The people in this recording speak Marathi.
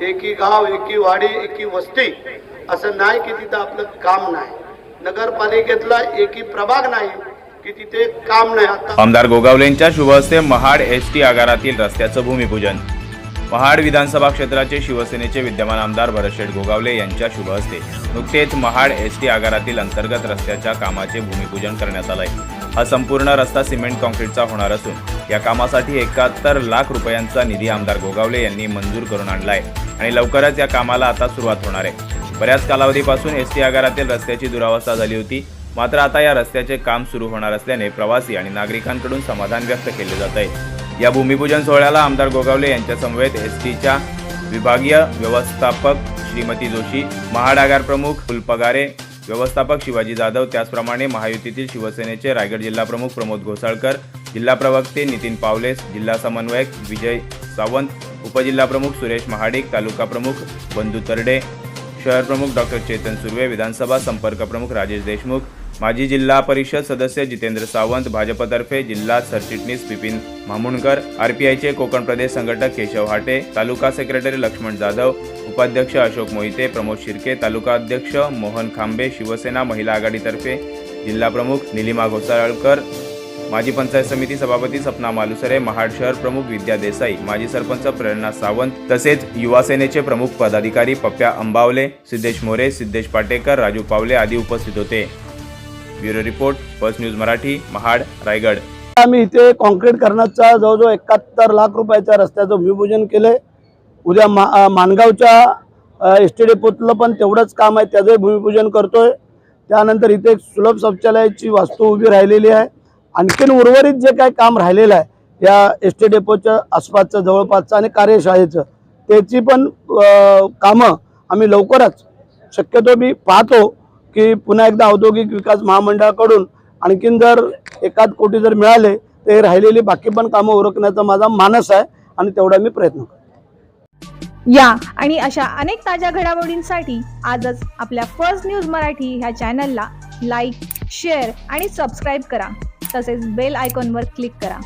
एकी गाव एकी वाडी एकी वस्ती असं नाही की तिथं आपलं काम नाही. नगरपालिकेतला एकी प्रभाग नाही की तिथे काम नाही. आमदार गोगावलेंच्या शुभहस्ते महाड एस टी आगारातील रस्त्याचं भूमिपूजन. महाड विधानसभा क्षेत्राचे शिवसेनेचे विद्यमान आमदार भरतशेठ गोगावले यांच्या शुभ हस्ते नुकतेच महाड एस टी आगारातील अंतर्गत रस्त्याच्या कामाचे भूमिपूजन करण्यात आलंय. हा संपूर्ण रस्ता सिमेंट कॉन्क्रीटचा होणार असून या कामासाठी एकाहत्तर लाख रुपयांचा निधी आमदार गोगावले यांनी मंजूर करून आणलाय. आणि लवकरच या कामाला आता सुरुवात होणार आहे. बऱ्याच कालावधीपासून एस टी आगारातील रस्त्याची दुरावस्था झाली होती. मात्र आता या रस्त्याचे काम सुरू होणार असल्याने प्रवासी आणि नागरिकांकडून समाधान व्यक्त केले जात आहे. या भूमिपूजन सोहळ्याला आमदार गोगावले यांच्यासमवेत एस टीच्या विभागीय व्यवस्थापक श्रीमती जोशी महाड आगार प्रमुख फुलपगारे व्यवस्थापक शिवाजी जाधव त्याचप्रमाणे महायुतीतील शिवसेनेचे रायगड जिल्हा प्रमुख प्रमोद घोसाळकर जिल्हा प्रवक्ते नितीन पावलेस जिल्हा समन्वयक विजय सावंत उपजिल्हा प्रमुख सुरेश महाडिक तालुका प्रमुख बंधू तरडे शहर प्रमुख डॉक्टर चेतन सुर्वे विधानसभा संपर्क प्रमुख राजेश देशमुख माजी जिल्हा परिषद सदस्य जितेंद्र सावंत भाजपतर्फे जिल्हा सरचिटणीस विपिन मामुणकर आरपीआयचे कोकण प्रदेश संघटक केशव हाटे तालुका सेक्रेटरी लक्ष्मण जाधव उपाध्यक्ष अशोक मोहिते प्रमोद शिर्के तालुका अध्यक्ष मोहन खांबे शिवसेना महिला आघाडीतर्फे जिल्हा प्रमुख निलिमा घोसाळकर माजी पंचायत समिती सभापती सपना मालुसरे महाड शहर प्रमुख विद्या देसाई माजी सरपंच प्रेरणा सावंत तसेच युवा सेनेचे प्रमुख पदाधिकारी पप्प्या अंबावले सिद्धेश मोरे सिद्धेश पाटेकर राजू पावले आदी उपस्थित होते. Bureau report first news Marathi Mahad Raigad. आम्ही इथे कॉन्क्रीट करण्याचा जवळजवळ एकाहत्तर लाख रुपयाच्या रस्त्याचं भूमिपूजन केले उद्या मा माणगावच्या एस टी डेपोतलं पण तेवढंच काम आहे त्याचंही भूमिपूजन करतोय. त्यानंतर इथे एक सुलभ शौचालयाची वास्तू उभी राहिलेली आहे. आणखीन उर्वरित जे काय काम राहिलेलं आहे या एस टी डेपोच्या आसपासचं जवळपासचं आणि कार्यशाळेचं त्याची पण कामं आम्ही लवकरच शक्यतो मी पाहतो की पुन्हा एकदा औद्योगिक विकास महामंडळाकडून आणखीन जर एकाद कोटी जर मिळाले ते राहिलेली बाकी पण कामं उरकण्याचा माझा मानस आहे आणि तेवढा मी प्रयत्न करतो. या आणि अशा अनेक ताज्या घडामोडींसाठी आजच आपल्या फर्स्ट न्यूज मराठी ह्या चॅनलला लाईक शेअर आणि सबस्क्राईब करा. तसेच बेल आयकॉनवर क्लिक करा.